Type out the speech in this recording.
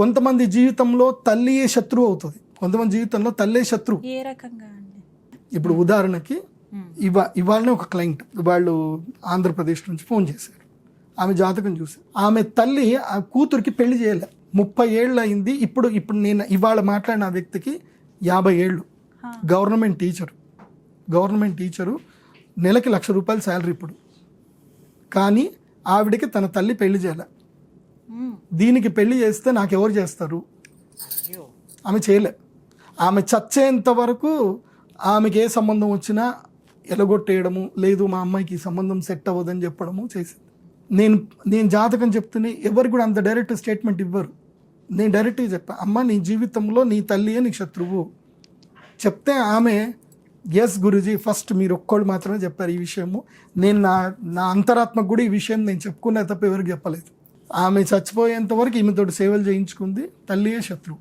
కొంతమంది జీవితంలో తల్లియే శత్రువు అవుతుంది? కొంతమంది జీవితంలో తల్లే శత్రువు. ఏ రకంగా అండి? ఇప్పుడు ఉదాహరణకి ఇవా ఇవాళనే ఒక క్లయింట్ వాళ్ళు ఆంధ్రప్రదేశ్ నుంచి ఫోన్ చేశారు. ఆమె జాతకం చూసి ఆమె తల్లి ఆ కూతురికి పెళ్ళి చేయలే. ముప్పై ఏళ్ళు అయింది. ఇప్పుడు ఇప్పుడు నేను ఇవాళ మాట్లాడిన ఆ వ్యక్తికి యాభై ఏళ్ళు. Government teacher. గవర్నమెంట్ టీచరు నెలకి లక్ష రూపాయలు శాలరీ ఇప్పుడు. కానీ ఆవిడకి తన తల్లి పెళ్ళి చేయలే. దీనికి పెళ్ళి చేస్తే నాకు ఎవరు చేస్తారు ఆమె చేయలే. ఆమె చచ్చేంత వరకు ఆమెకి ఏ సంబంధం వచ్చినా ఎలగొట్టేయడము లేదు మా అమ్మాయికి ఈ సంబంధం సెట్ అవ్వదని చెప్పడము చేసింది. నేను నేను జాతకం చెప్తూనే ఎవరు కూడా అంత డైరెక్ట్ స్టేట్మెంట్ ఇవ్వరు. నేను డైరెక్ట్గా చెప్పా అమ్మ నీ జీవితంలో నీ తల్లియే నీ శత్రువు. చెప్తే ఆమె ఎస్ గురుజీ ఫస్ట్ మీరు ఒక్కళ్ళు మాత్రమే చెప్పారు ఈ విషయము. నేను నా నా అంతరాత్మకు కూడా ఈ విషయం నేను చెప్పుకునే తప్ప ఎవరికి చెప్పలేదు. ఆమె చచ్చిపోయేంత వరకు ఈమెతోటి సేవలు చేయించుకుంది తల్లియే శత్రువు.